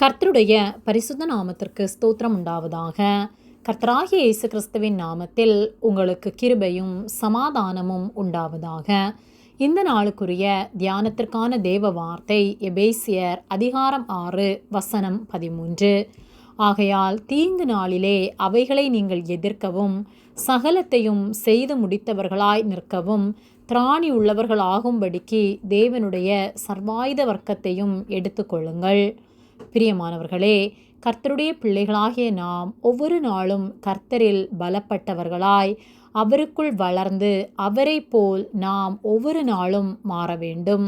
கர்த்தருடைய பரிசுத்த நாமத்திற்கு ஸ்தோத்திரம் உண்டாவதாக. கர்த்தராகிய இயேசு கிறிஸ்துவின் நாமத்தில் உங்களுக்கு கிருபையும் சமாதானமும் உண்டாவதாக. இந்த நாளுக்குரிய தியானத்திற்கான தேவ வார்த்தை எபேசியர் அதிகாரம் ஆறு வசனம் பதிமூன்று. ஆகையால் தீங்கு நாளிலே அவைகளை நீங்கள் எதிர்க்கவும் சகலத்தையும் செய்து முடித்தவர்களாய் நிற்கவும் திராணி உள்ளவர்களாகும்படிக்கு தேவனுடைய சர்வாயுத வர்க்கத்தையும் எடுத்துக்கொள்ளுங்கள். பிரியமானவர்களே கர்த்தருடைய பிள்ளைகளாகிய நாம் ஒவ்வொரு நாளும் கர்த்தரில் பலப்பட்டவர்களாய் அவருக்குள் வளர்ந்து அவரை போல் நாம் ஒவ்வொரு நாளும் மாற வேண்டும்.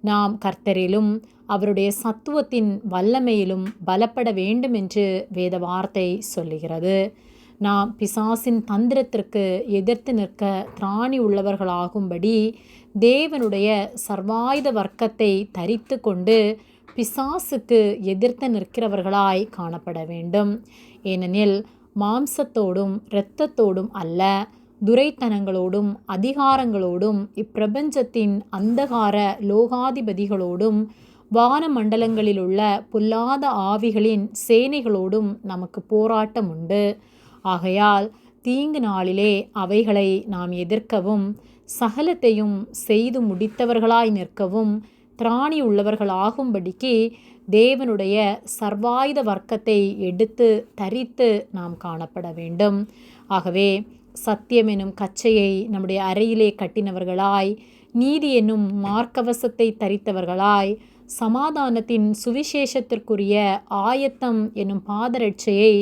நாம் கர்த்தரிலும் அவருடைய சத்துவத்தின் வல்லமையிலும் பலப்பட வேண்டும் என்று வேத வார்த்தை சொல்லுகிறது. நாம் பிசாசின் தந்திரத்திற்கு எதிர்த்து நிற்க திராணி உள்ளவர்களாகும்படி தேவனுடைய சர்வாயுத வர்க்கத்தை தரித்து கொண்டு பிசாசுக்கு எதிர்த்து நிற்கிறவர்களாய் காணப்பட வேண்டும். ஏனெனில் மாம்சத்தோடும் இரத்தத்தோடும் அல்ல துரைத்தனங்களோடும் அதிகாரங்களோடும் இப்பிரபஞ்சத்தின் அந்தகார லோகாதிபதிகளோடும் வானமண்டலங்களில் உள்ள பொல்லாத ஆவிகளின் சேனைகளோடும் நமக்கு போராட்டம் உண்டு ஆகையால் தீங்கு நாளிலே அவைகளை நாம் எதிர்க்கவும் சகலத்தையும் செய்து முடித்தவர்களாய் நிற்கவும் திராணி உள்ளவர்களாகும்படிக்கு தேவனுடைய சர்வாயுத வர்க்கத்தை எடுத்து தரித்து நாம் காணப்பட வேண்டும். ஆகவே சத்தியம் எனும் கச்சையை நம்முடைய அறையிலே கட்டினவர்களாய் நீதி என்னும் மார்க்கவசத்தை தரித்தவர்களாய் சமாதானத்தின் சுவிசேஷத்திற்குரிய ஆயத்தம் என்னும் பாதரட்சையை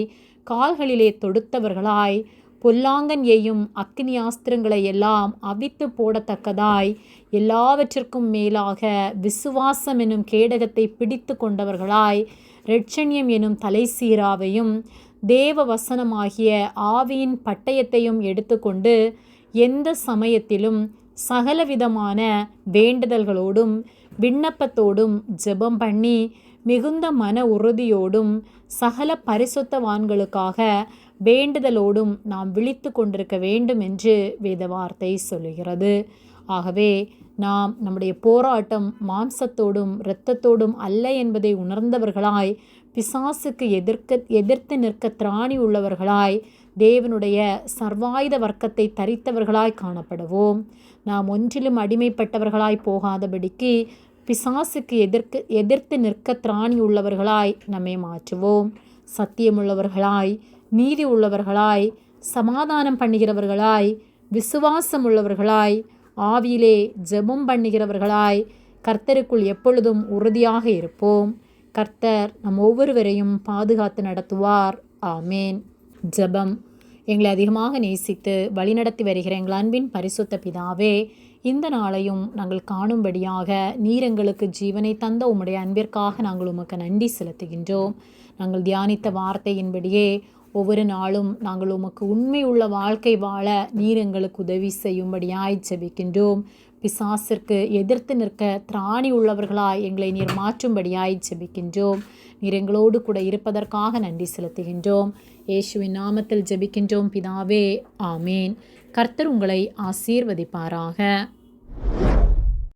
கால்களிலே தொடுத்தவர்களாய் பொல்லாங்கன் எய்யும் அக்கினி ஆஸ்திரங்களை எல்லாம் அவித்து போடத்தக்கதாய் எல்லாவற்றிற்கும் மேலாக விசுவாசம் எனும் கேடகத்தை பிடித்து கொண்டவர்களாய் ரெட்சண்யம் எனும் தலைசீராவையும் தேவ வசனமாகிய ஆவியின் பட்டயத்தையும் எடுத்துக்கொண்டு எந்த சமயத்திலும் சகலவிதமான வேண்டுதல்களோடும் விண்ணப்பத்தோடும் ஜெபம் பண்ணி மிகுந்த மன உறுதியோடும் சகல பரிசுத்தவான்களுக்காக வேண்டுதலோடும் நாம் விழித்து கொண்டிருக்க வேண்டும் என்று வேத வார்த்தை சொல்லுகிறது. ஆகவே நாம் நம்முடைய போராட்டம் மாம்சத்தோடும் இரத்தத்தோடும் அல்ல என்பதை உணர்ந்தவர்களாய் பிசாசுக்கு எதிர்க்க எதிர்த்து நிற்க திராணி உள்ளவர்களாய் தேவனுடைய சர்வாயுத வர்க்கத்தை தரித்தவர்களாய் காணப்படுவோம். நாம் ஒன்றிலும் அடிமைப்பட்டவர்களாய் போகாதபடிக்கு பிசாசுக்கு எதிர்க்கு எதிர்த்து நிற்க திராணி உள்ளவர்களாய் நம்மை மாற்றுவோம். சத்தியமுள்ளவர்களாய் நீதி உள்ளவர்களாய் சமாதானம் பண்ணுகிறவர்களாய் விசுவாசம் உள்ளவர்களாய் ஆவியிலே ஜெபம் பண்ணுகிறவர்களாய் கர்த்தருக்குள் எப்பொழுதும் உறுதியாக இருப்போம். கர்த்தர் நம் ஒவ்வொருவரையும் பாதுகாத்து நடத்துவார். ஆமேன். ஜெபம். எங்களை அதிகமாக நேசித்து வழிநடத்தி வருகிற எங்கள் அன்பின் பரிசுத்த பிதாவே இந்த நாளையும் நாங்கள் காணும்படியாக நீர் எங்களுக்கு ஜீவனை தந்த உம்முடைய அன்பிற்காக நாங்கள் உமக்கு நன்றி செலுத்துகின்றோம். நாங்கள் தியானித்த வார்த்தையின்படியே ஒவ்வொரு நாளும் நாங்கள் உமக்கு உண்மை உள்ள வாழ்க்கை வாழ நீர் எங்களுக்கு உதவி செய்யும்படியாய் ஜெபிக்கின்றோம். பிசாசிற்கு எதிர்த்து நிற்க திராணி உள்ளவர்களாய் எங்களை நீர் மாற்றும்படியாய் ஜெபிக்கின்றோம். நீர் எங்களோடு கூட இருப்பதற்காக நன்றி செலுத்துகின்றோம். இயேசுவின் நாமத்தில் ஜெபிக்கின்றோம். பிதாவே ஆமேன். கர்த்தர் உங்களை ஆசீர்வதிப்பாராக.